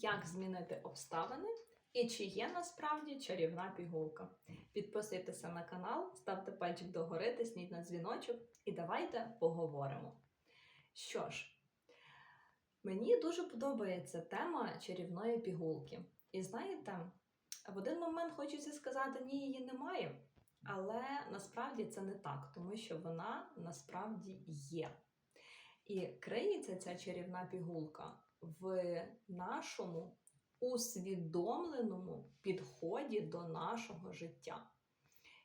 Як змінити обставини і чи є насправді чарівна пігулка? Підписуйтеся на канал, ставте пальчик догори, тисніть на дзвіночок і давайте поговоримо. Що ж, мені дуже подобається тема чарівної пігулки. І знаєте, в один момент хочеться сказати, ні, її немає. Але насправді це не так, тому що вона насправді є. І криється ця чарівна пігулка в нашому усвідомленому підході до нашого життя.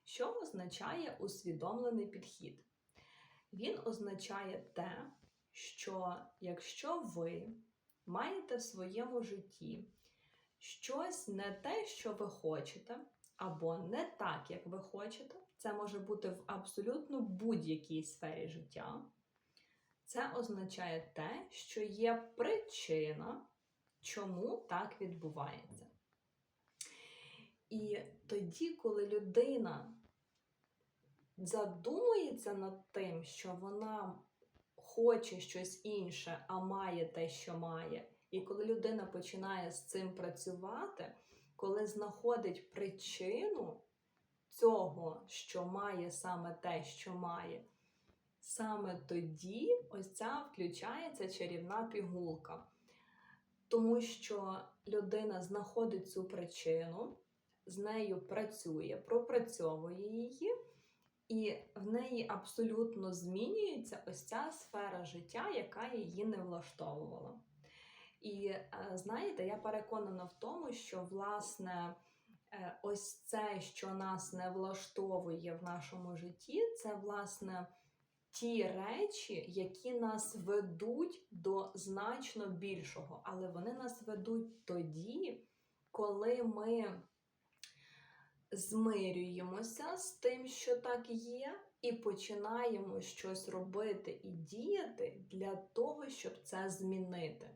Що означає усвідомлений підхід? Він означає те, що якщо ви маєте в своєму житті щось не те, що ви хочете, або не так, як ви хочете, це може бути в абсолютно будь-якій сфері життя. Це означає те, що є причина, чому так відбувається. І тоді, коли людина задумується над тим, що вона хоче щось інше, а має те, що має, і коли людина починає з цим працювати, коли знаходить причину цього, що має саме те, що має, саме тоді ось ця включається чарівна пігулка. Тому що людина знаходить цю причину, з нею працює, пропрацьовує її, і в неї абсолютно змінюється ось ця сфера життя, яка її не влаштовувала. І е, знаєте, я переконана в тому, що власне е, ось це, що нас не влаштовує в нашому житті, це власне ті речі, які нас ведуть до значно більшого, але вони нас ведуть тоді, коли ми змирюємося з тим, що так є, і починаємо щось робити і діяти для того, щоб це змінити.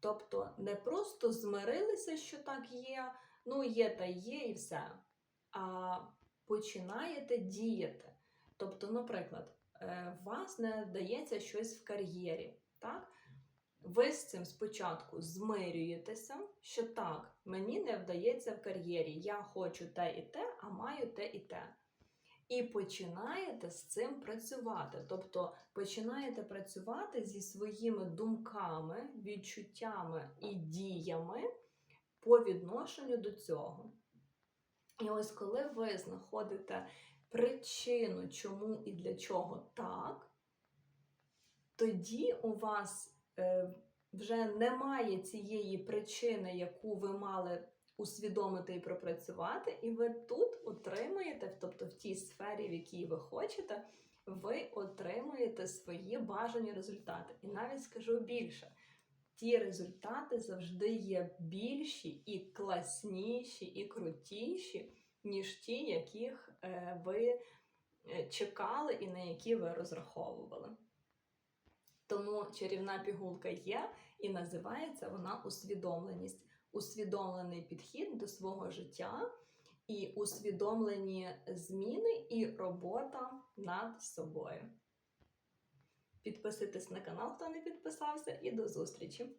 Тобто не просто змирилися, що так є, ну є та є, і все. А починаєте діяти. Тобто, наприклад, е, вас не вдається щось в кар'єрі. так? Ви з цим спочатку змирюєтеся, що так, мені не вдається в кар'єрі, я хочу те і те, а маю те і те. І починаєте з цим працювати. Тобто починаєте працювати зі своїми думками, відчуттями і діями по відношенню до цього. І ось коли ви знаходите причину, чому і для чого так, тоді у вас е, вже немає цієї причини, яку ви мали усвідомити і пропрацювати, і ви тут отримуєте, тобто в тій сфері, в якій ви хочете, ви отримуєте свої бажані результати. І навіть скажу більше. Ті результати завжди є більші і класніші, і крутіші, ніж ті, яких е, ви е, чекали і на які ви розраховували. Тому чарівна пігулка є і називається вона усвідомленість усвідомлений підхід до свого життя і усвідомлені зміни і робота над собою. Підписуйтесь на канал, хто не підписався, і до зустрічі!